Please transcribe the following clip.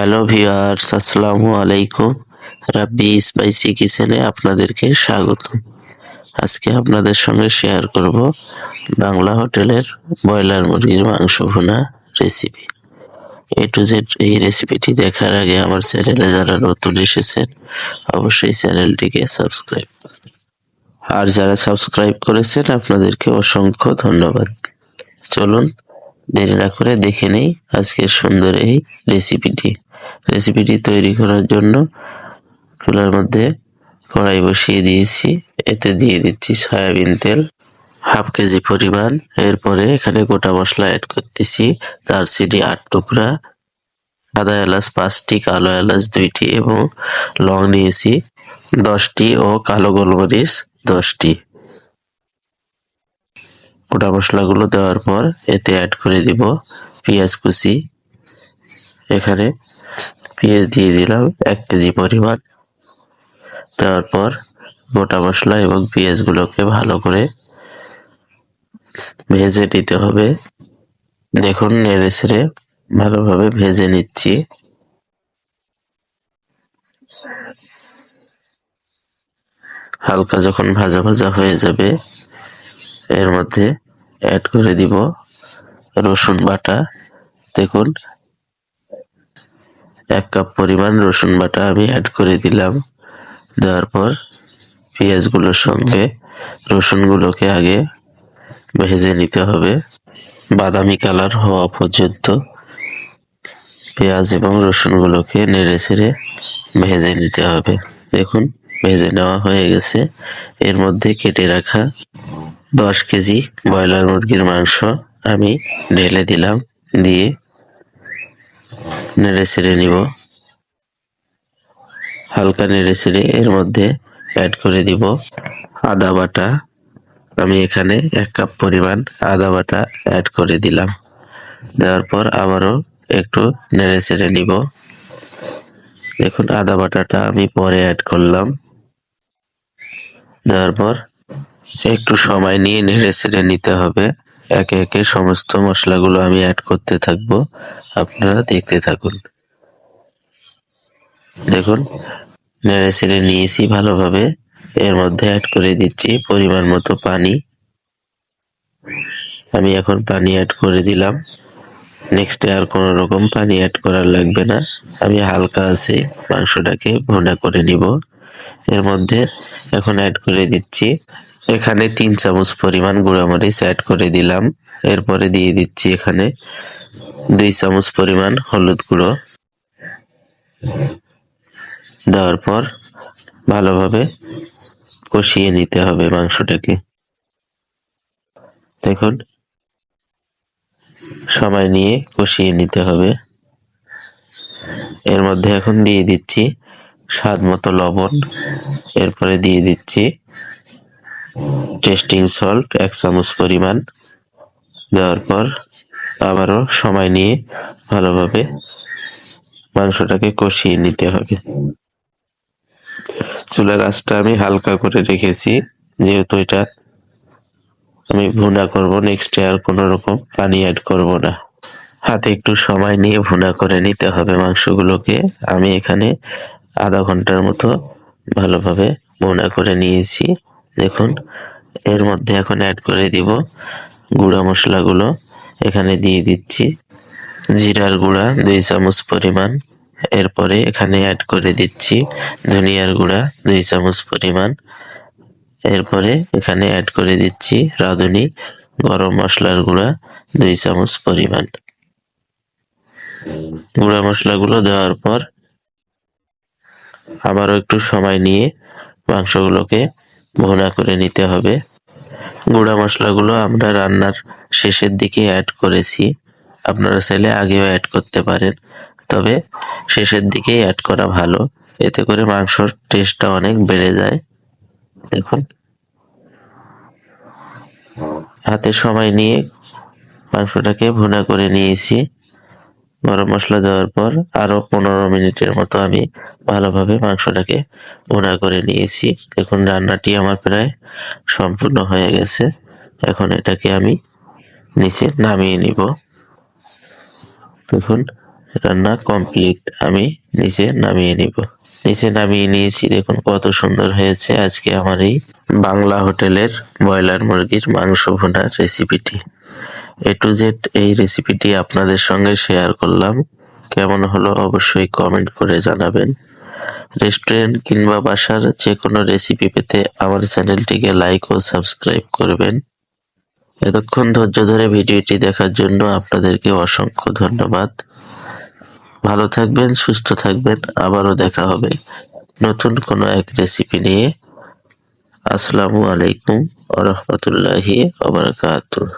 Hello viewers আসসালামু আলাইকুম রাব্বি spicy কিচেনে আপনাদেরকে স্বাগত আজকে আপনাদের সঙ্গে শেয়ার করব বাংলা হোটেলের ব্রয়লার মুরগির মাংস ভুনা রেসিপি এ টু জেড এই রেসিপিটি দেখার আগে আমার চ্যানেলে যারা নতুন এসেছেন, অবশ্যই চ্যানেলটিকে সাবস্ক্রাইব আর যারা সাবস্ক্রাইব করেছেন, আপনাদেরকে অসংখ্য ধন্যবাদ। চলুন, দেরি না করে দেখে নেই আজকের সুন্দর এই রেসিপিটি রেসিপিটি তৈরি করার জন্য চুলার মধ্যে কড়াই বসিয়ে দিয়েছি। এতে দিয়ে দিচ্ছি সয়াবিন তেল, হাফ কেজি পরিমাণ। এরপরে এখানে গোটা মশলা অ্যাড করতেছি, দারচিনি আট টুকরা সাদা এলাচ পাঁচটি, কালো এলাচ দুইটি এবং লং নিয়েছি দশটি ও কালো গোলমরিচ দশটি। গোটা মশলাগুলো দেওয়ার পর এতে অ্যাড করে দিব পেঁয়াজ কুচি। এখানে পেঁয়াজ দিয়ে দিলাম এক কেজি পরিমাণ। দেওয়ার পর গোটা মশলা এবং পেঁয়াজগুলোকে ভালো করে ভেজে নিতে হবে। দেখুন, নেড়ে ছেড়ে ভালোভাবে ভেজে নিচ্ছি। হালকা যখন ভাজা ভাজা হয়ে যাবে, এর মধ্যে অ্যাড করে দিব রসুন বাটা। দেখুন এক কাপ পরিমাণ রসুন বাটা আমি অ্যাড করে দিলাম। দেওয়ার পর পেঁয়াজগুলোর সঙ্গে রসুনগুলোকে আগে ভেজে নিতে হবে। বাদামি কালার হওয়া পর্যন্ত পেঁয়াজ এবং রসুনগুলোকে নেড়ে ছেড়ে ভেজে নিতে হবে। দেখুন, ভেজে নেওয়া হয়ে গেছে। এর মধ্যে কেটে রাখা দশ কেজি ব্রয়লার মুরগির মাংস আমি ঢেলে দিলাম। দিয়ে নেড়ে ছেড়ে নিব। হালকা নেড়ে ছেড়ে এর মধ্যে অ্যাড করে দিব আদা বাটা। আমি এখানে এক কাপ পরিমাণ আদা বাটা অ্যাড করে দিলাম। দেওয়ার পর আবারও একটু নেড়ে ছেড়ে নিব। দেখুন, আদা বাটাটা আমি পরে অ্যাড করলাম। দেওয়ার পর একটু সময় নিয়ে নেড়ে ছেড়ে নিতে হবে। একে একে সমস্ত মশলাগুলো আমি অ্যাড করতে থাকব। আপনারা দেখতে থাকুন। দেখুন নেড়ে ছেড়ে নিয়েছি ভালোভাবে। এর মধ্যে অ্যাড করে দিচ্ছি পরিমাণ মতো পানি। আমি এখন পানি অ্যাড করে দিলাম। নেক্সটে আর কোনো রকম পানি অ্যাড করার লাগবে না। আমি হালকা আছে মাংসটাকে ভুনা করে নিব। এর মধ্যে এখন অ্যাড করে দিচ্ছি এখানে তিন চামচ পরিমাণ গুঁড়ামরিচ অ্যাড করে দিলাম। এরপরে দিয়ে দিচ্ছি এখানে দুই চামচ পরিমাণ হলুদ গুঁড়ো। দেওয়ার পর ভালোভাবে কষিয়ে নিতে হবে মাংসটাকে। দেখুন, সময় নিয়ে কষিয়ে নিতে হবে। এর মধ্যে এখন দিয়ে দিচ্ছি স্বাদ মতো লবণ। এরপরে দিয়ে দিচ্ছি টেস্টিং সল্ট এক চামচ পরিমাণ দেওয়ার পর আবারও সময় নিয়ে ভালোভাবে মাংসটাকে কষিয়ে নিতে হবে। চুলার আঁচটা আমি হালকা করে রেখেছি, যেহেতু এটা আমি ভুনা করব নেক্সট আর কোনো রকম পানি অ্যাড করব না। হাতে একটু সময় নিয়ে ভুনা করে নিতে হবে মাংসগুলোকে। আমি এখানে আধা ঘণ্টার মতো ভালোভাবে ভুনা করে নিয়েছি। দেখুন, এর মধ্যে এখন অ্যাড করে দিব গুঁড়া মশলাগুলো। এখানে দিয়ে দিচ্ছি জিরার গুঁড়া, দুই চামচ পরিমাণ। এরপরে এখানে অ্যাড করে দিচ্ছি ধনিয়ার গুঁড়া, দুই চামচ পরিমাণ। এরপরে এখানে অ্যাড করে দিচ্ছি রাঁধুনি, গরম মশলার গুঁড়া, দুই চামচ পরিমাণ। গুঁড়া মশলাগুলো দেওয়ার পর আবারও একটু সময় নিয়ে মাংসগুলোকে ভুনা করে নিতে হবে। গুঁড়া মশলাগুলো আমরা রান্নার শেষের দিকে অ্যাড করেছি। আপনারা চাইলে আগেও অ্যাড করতে পারেন, তবে শেষের দিকেই অ্যাড করা ভালো। এতে করে মাংসর টেস্টটা অনেক বেড়ে যায়। দেখুন। হাতে সময় নিয়ে মাংসটাকে ভুনা করে নিয়েছি। গরম মশলা দেওয়ার পর আরও পনেরো মিনিটের মতো আমি ভালোভাবে মাংসটাকে ভুনা করে নিয়েছি। দেখুন, রান্নাটি আমার প্রায় সম্পূর্ণ হয়ে গেছে। এখন এটাকে আমি নিচে নামিয়ে নিব। দেখুন, রান্না কমপ্লিট। আমি নিচে নামিয়ে নিব। নিচে নামিয়ে নিয়েছি। দেখুন, কত সুন্দর হয়েছে আজকে আমার এই বাংলা হোটেলের ব্রয়লার মুরগির মাংস ভুনার রেসিপিটি। এ টু জেড এই রেসিপিটি আপনাদের সঙ্গে শেয়ার করলাম। কেমন হলো অবশ্যই কমেন্ট করে জানাবেন। রেস্টুরেন্ট কিংবা বাসার যে কোনো রেসিপি পেতে আমার চ্যানেলটিকে লাইক ও সাবস্ক্রাইব করবেন। এতক্ষণ ধৈর্য ধরে ভিডিওটি দেখার জন্য আপনাদেরকে অসংখ্য ধন্যবাদ। ভালো থাকবেন, সুস্থ থাকবেন, আবারও দেখা হবে নতুন কোনো এক রেসিপি নিয়ে। আসসালামু আলাইকুম ওরহমতুল্লাহি ওবরাকাতুহ।